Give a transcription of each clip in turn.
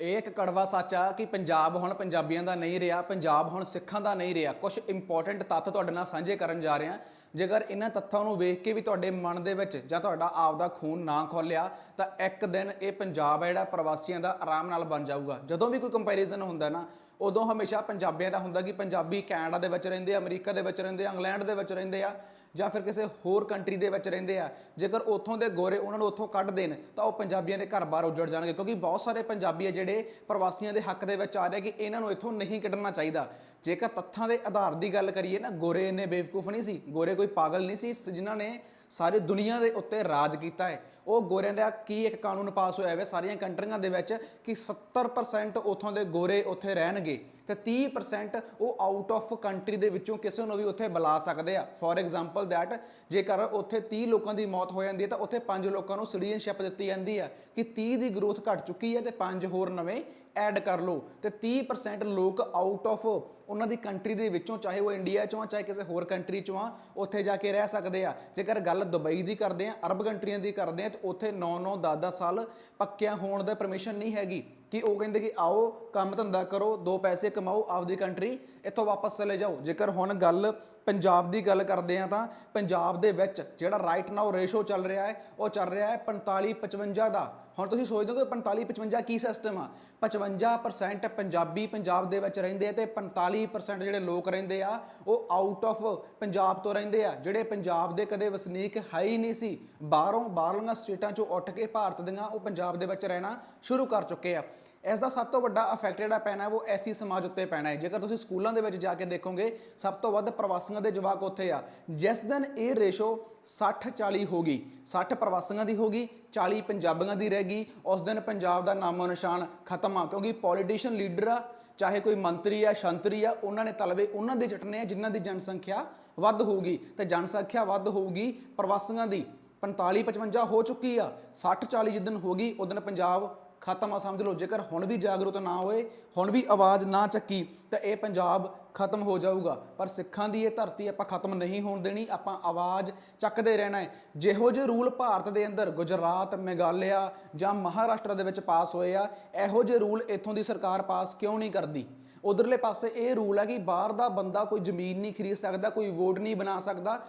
ਇਹ ਇੱਕ ਕੜਵਾ ਸੱਚ ਆ ਕਿ ਪੰਜਾਬ ਹੁਣ ਪੰਜਾਬੀਆਂ ਦਾ ਨਹੀਂ ਰਿਹਾ, ਪੰਜਾਬ ਹੁਣ ਸਿੱਖਾਂ ਦਾ ਨਹੀਂ ਰਿਹਾ। ਕੁਝ ਇੰਪੋਰਟੈਂਟ ਤੱਥ ਤੁਹਾਡੇ ਨਾਲ ਸਾਂਝੇ ਕਰਨ ਜਾ ਰਹੇ। ਹਾਂ ਜੇਕਰ ਇਹਨਾਂ ਤੱਥਾਂ ਨੂੰ ਵੇਖ ਕੇ ਵੀ ਤੁਹਾਡੇ ਮਨ ਦੇ ਵਿੱਚ ਜਾਂ ਤੁਹਾਡਾ ਆਪ ਦਾ ਖੂਨ ਨਾ ਖੋਲਿਆ, ਤਾਂ ਇੱਕ ਦਿਨ ਇਹ ਪੰਜਾਬ ਆ ਜਿਹੜਾ ਪ੍ਰਵਾਸੀਆਂ ਦਾ ਆਰਾਮ ਨਾਲ ਬਣ ਜਾਊਗਾ। ਜਦੋਂ ਵੀ ਕੋਈ ਕੰਪੈਰੀਜ਼ਨ ਹੁੰਦਾ ਨਾ, ਉਦੋਂ ਹਮੇਸ਼ਾ ਪੰਜਾਬੀਆਂ ਦਾ ਹੁੰਦਾ ਕਿ ਪੰਜਾਬੀ ਕੈਨੇਡਾ ਦੇ ਵਿੱਚ ਰਹਿੰਦੇ ਆ, ਅਮਰੀਕਾ ਦੇ ਵਿੱਚ ਰਹਿੰਦੇ ਆ, ਇੰਗਲੈਂਡ ਦੇ ਵਿੱਚ ਰਹਿੰਦੇ ਆ। ਜਾਂ ਫਿਰ ਕਿਸੇ ਹੋਰ ਕੰਟਰੀ ਦੇ ਵਿੱਚ ਰਹਿੰਦੇ ਆ, ਜੇਕਰ ਉੱਥੋਂ ਦੇ ਗੋਰੇ ਉਹਨਾਂ ਨੂੰ ਉੱਥੋਂ ਕੱਢ ਦੇਣ, ਤਾਂ ਉਹ ਪੰਜਾਬੀਆਂ ਦੇ ਘਰ-ਬਾਰ ਉੱਜੜ ਜਾਣਗੇ, ਕਿਉਂਕਿ ਬਹੁਤ ਸਾਰੇ ਪੰਜਾਬੀ ਆ ਜਿਹੜੇ ਪ੍ਰਵਾਸੀਆਂ ਦੇ ਹੱਕ ਦੇ ਵਿੱਚ ਆ ਰਹੇ ਕਿ ਇਹਨਾਂ ਨੂੰ ਇੱਥੋਂ ਨਹੀਂ ਕੱਢਣਾ ਚਾਹੀਦਾ। ਜੇਕਰ ਤੱਥਾਂ ਦੇ ਆਧਾਰ ਦੀ ਗੱਲ ਕਰੀਏ ਨਾ, ਗੋਰੇ ਇੰਨੇ ਬੇਵਕੂਫ ਨਹੀਂ ਸੀ, ਗੋਰੇ ਕੋਈ ਪਾਗਲ ਨਹੀਂ ਸੀ, ਜਿਨ੍ਹਾਂ ਨੇ ਸਾਰੀ ਦੁਨੀਆ ਦੇ ਉੱਤੇ ਰਾਜ ਕੀਤਾ ਹੈ। ਉਹ ਗੋਰਿਆਂ ਦਾ ਕੀ ਇੱਕ ਕਾਨੂੰਨ ਪਾਸ ਹੋਇਆ ਹੈ ਸਾਰੀਆਂ ਕੰਟਰੀਆਂ ਦੇ ਵਿੱਚ ਕਿ 70% ਉਥੋਂ ਦੇ ਗੋਰੇ ਉੱਥੇ ਰਹਿਣਗੇ ਤੇ 30% ਉਹ ਆਊਟ ਆਫ ਕੰਟਰੀ ਦੇ ਵਿੱਚੋਂ ਕਿਸੇ ਨੂੰ ਵੀ ਉੱਥੇ ਬੁਲਾ ਸਕਦੇ ਆ। ਫੋਰ ਐਗਜ਼ਾਮਪਲ ਦੈਟ ਜੇਕਰ ਉੱਥੇ 30 ਲੋਕਾਂ ਦੀ ਮੌਤ ਹੋ ਜਾਂਦੀ ਹੈ ਤਾਂ ਉੱਥੇ 5 ਲੋਕਾਂ ਨੂੰ ਸਿਟੀਜ਼ਨਸ਼ਿਪ ਦਿੱਤੀ ਜਾਂਦੀ ਹੈ ਕਿ 30 ਦੀ ਗਰੋਥ ਘਟ ਚੁੱਕੀ ਹੈ ਤੇ 5 ਹੋਰ ਨਵੇਂ ਐਡ ਕਰ ਲਓ। ਤੇ 30% ਲੋਕ ਆਊਟ ਆਫ ਉਹਨਾਂ ਦੀ ਕੰਟਰੀ ਦੇ ਵਿੱਚੋਂ, ਚਾਹੇ ਉਹ ਇੰਡੀਆ ਚੋਂ ਆ, ਚਾਹੇ ਕਿਸੇ ਹੋਰ ਕੰਟਰੀ ਚੋਂ ਆ, ਉੱਥੇ ਜਾ ਕੇ ਰਹਿ ਸਕਦੇ ਆ। ਜੇਕਰ ਗੱਲ ਦੁਬਈ ਦੀ ਕਰਦੇ ਆ ਅਰਬ ਕੰਟਰੀਆਂ ਦੀ ਕਰਦੇ ਆ ਤੇ ਉੱਥੇ 9-9 10-10 ਸਾਲ ਪੱਕਿਆ ਹੋਣ ਦਾ ਪਰਮਿਸ਼ਨ ਨਹੀਂ ਹੈਗੀ। ਕਿ ਉਹ ਕਹਿੰਦੇ ਕਿ ਆਓ, ਕੰਮ ਧੰਦਾ ਕਰੋ, ਦੋ ਪੈਸੇ ਕਮਾਓ, ਆਪਦੀ ਕੰਟਰੀ ਇੱਥੋਂ ਵਾਪਸ ਚਲੇ ਜਾਓ। ਜੇਕਰ ਹੁਣ ਗੱਲ ਪੰਜਾਬ ਦੀ ਗੱਲ ਕਰਦੇ ਆ ਤਾਂ ਪੰਜਾਬ ਦੇ ਵਿੱਚ ਜਿਹੜਾ ਰਾਈਟ ਨਾਓ ਰੇਸ਼ੋ ਚੱਲ ਰਿਹਾ ਹੈ, ਉਹ ਚੱਲ ਰਿਹਾ ਹੈ 45 55 ਦਾ। ਹੁਣ ਤੁਸੀਂ ਸੋਚਦੇ ਹੋ ਕਿ 45 55 ਕੀ ਸਿਸਟਮ ਆ? 55% ਪੰਜਾਬੀ ਪੰਜਾਬ ਦੇ ਵਿੱਚ ਰਹਿੰਦੇ ਆ ਤੇ 45% ਜਿਹੜੇ ਲੋਕ ਰਹਿੰਦੇ ਆ, ਉਹ ਆਊਟ ਆਫ ਪੰਜਾਬ ਤੋਂ ਰਹਿੰਦੇ ਆ। ਜਿਹੜੇ ਪੰਜਾਬ ਦੇ ਕਦੇ ਵਸਨੀਕ ਹੈ ਹੀ ਨਹੀਂ ਸੀ, ਬਾਹਰੋਂ ਬਾਹਰਲੀਆਂ ਸਟੇਟਾਂ ਚੋਂ ਉੱਠ ਕੇ ਭਾਰਤ ਦੀਆਂ ਉਹ ਪੰਜਾਬ ਦੇ ਵਿੱਚ ਰਹਿਣਾ ਸ਼ੁਰੂ ਕਰ ਚੁੱਕੇ ਆ। ਇਸ ਦਾ ਸਭ ਤੋਂ ਵੱਡਾ ਇਫੈਕਟ ਜਿਹੜਾ ਪੈਣਾ ਉਹ ਐਸੀ ਸਮਾਜ ਉੱਤੇ ਪੈਣਾ ਹੈ। ਜੇਕਰ ਤੁਸੀਂ ਸਕੂਲਾਂ ਦੇ ਵਿੱਚ ਜਾ ਕੇ ਦੇਖੋਗੇ, ਸਭ ਤੋਂ ਵੱਧ ਪ੍ਰਵਾਸੀਆਂ ਦੇ ਜਵਾਕ ਉੱਥੇ ਆ। ਜਿਸ ਦਿਨ ਇਹ ਰੇਸ਼ੋ 60 40 ਹੋ ਗਈ 60 ਪ੍ਰਵਾਸੀਆਂ ਦੀ ਹੋ ਗਈ 40 ਪੰਜਾਬੀਆਂ ਦੀ ਰਹਿ ਗਈ, ਉਸ ਦਿਨ ਪੰਜਾਬ ਦਾ ਨਾਮੋ ਨਿਸ਼ਾਨ ਖਤਮ ਆ। ਕਿਉਂਕਿ ਪੋਲੀਟੀਸ਼ੀਅਨ ਲੀਡਰ ਆ, ਚਾਹੇ ਕੋਈ ਮੰਤਰੀ ਆ, ਸ਼ੰਤਰੀ ਆ, ਉਹਨਾਂ ਨੇ ਤਲਵੇ ਉਹਨਾਂ ਦੇ ਚਟਨੇ ਆ ਜਿਨ੍ਹਾਂ ਦੀ ਜਨਸੰਖਿਆ ਵੱਧ ਹੋਊਗੀ। ਤੇ ਜਨਸੰਖਿਆ ਵੱਧ ਹੋਊਗੀ ਪ੍ਰਵਾਸੀਆਂ ਦੀ। 45 55 ਹੋ ਚੁੱਕੀ ਆ 60 40 ਜਿੱਦਨ ਹੋ ਗਈ ਉਦੋਂ ਪੰਜਾਬ ਖਤਮ ਆ, ਸਮਝ ਲਓ, ਜੇਕਰ ਹੁਣ ਵੀ ਜਾਗਰੂਕ ਨਾ ਹੋਏ, ਹੁਣ ਵੀ ਆਵਾਜ਼ ਨਾ ਚੱਕੀ, ਤਾਂ ਇਹ ਪੰਜਾਬ ਖਤਮ ਹੋ ਜਾਊਗਾ। ਪਰ ਸਿੱਖਾਂ ਦੀ ਇਹ ਧਰਤੀ ਆਪਾਂ ਖਤਮ ਨਹੀਂ ਹੋਣ ਦੇਣੀ, ਆਪਾਂ ਆਵਾਜ਼ ਚੱਕਦੇ ਰਹਿਣਾ ਹੈ। ਜਿਹੋ ਜਿਹੇ ਰੂਲ ਭਾਰਤ ਦੇ ਅੰਦਰ ਗੁਜਰਾਤ, ਮੇਘਾਲਿਆ ਜਾਂ ਮਹਾਰਾਸ਼ਟਰ ਦੇ ਵਿੱਚ ਪਾਸ ਹੋਏ ਆ, ਇਹੋ ਜਿਹੇ ਰੂਲ ਇੱਥੋਂ ਦੀ ਸਰਕਾਰ ਪਾਸ ਕਿਉਂ ਨਹੀਂ ਕਰਦੀ? ਉਧਰਲੇ ਪਾਸੇ ਇਹ ਰੂਲ ਹੈ ਕਿ ਬਾਹਰ ਦਾ ਬੰਦਾ ਕੋਈ ਜ਼ਮੀਨ ਨਹੀਂ ਖਰੀਦ ਸਕਦਾ, ਕੋਈ ਵੋਟ ਨਹੀਂ ਬਣਾ ਸਕਦਾ।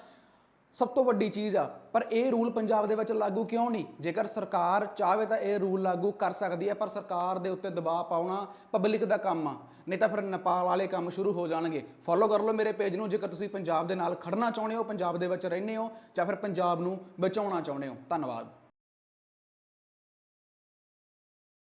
ਸਭ ਤੋਂ ਵੱਡੀ ਚੀਜ਼ ਆ। ਪਰ ਇਹ ਰੂਲ ਪੰਜਾਬ ਦੇ ਵਿੱਚ ਲਾਗੂ ਕਿਉਂ ਨਹੀਂ? ਜੇਕਰ ਸਰਕਾਰ ਚਾਹਵੇ ਤਾਂ ਇਹ ਰੂਲ ਲਾਗੂ ਕਰ ਸਕਦੀ ਹੈ, ਪਰ ਸਰਕਾਰ ਦੇ ਉੱਤੇ ਦਬਾਅ ਪਾਉਣਾ ਪਬਲਿਕ ਦਾ ਕੰਮ ਆ। ਨਹੀਂ ਤਾਂ ਫਿਰ ਨੇਪਾਲ ਵਾਲੇ ਕੰਮ ਸ਼ੁਰੂ ਹੋ ਜਾਣਗੇ। ਫੋਲੋ ਕਰ ਲਓ ਮੇਰੇ ਪੇਜ ਨੂੰ, ਜੇਕਰ ਤੁਸੀਂ ਪੰਜਾਬ ਦੇ ਨਾਲ ਖੜਨਾ ਚਾਹੁੰਦੇ ਹੋ, ਪੰਜਾਬ ਦੇ ਵਿੱਚ ਰਹਿੰਦੇ ਹੋ, ਜਾਂ ਫਿਰ ਪੰਜਾਬ ਨੂੰ ਬਚਾਉਣਾ ਚਾਹੁੰਦੇ ਹੋ। ਧੰਨਵਾਦ।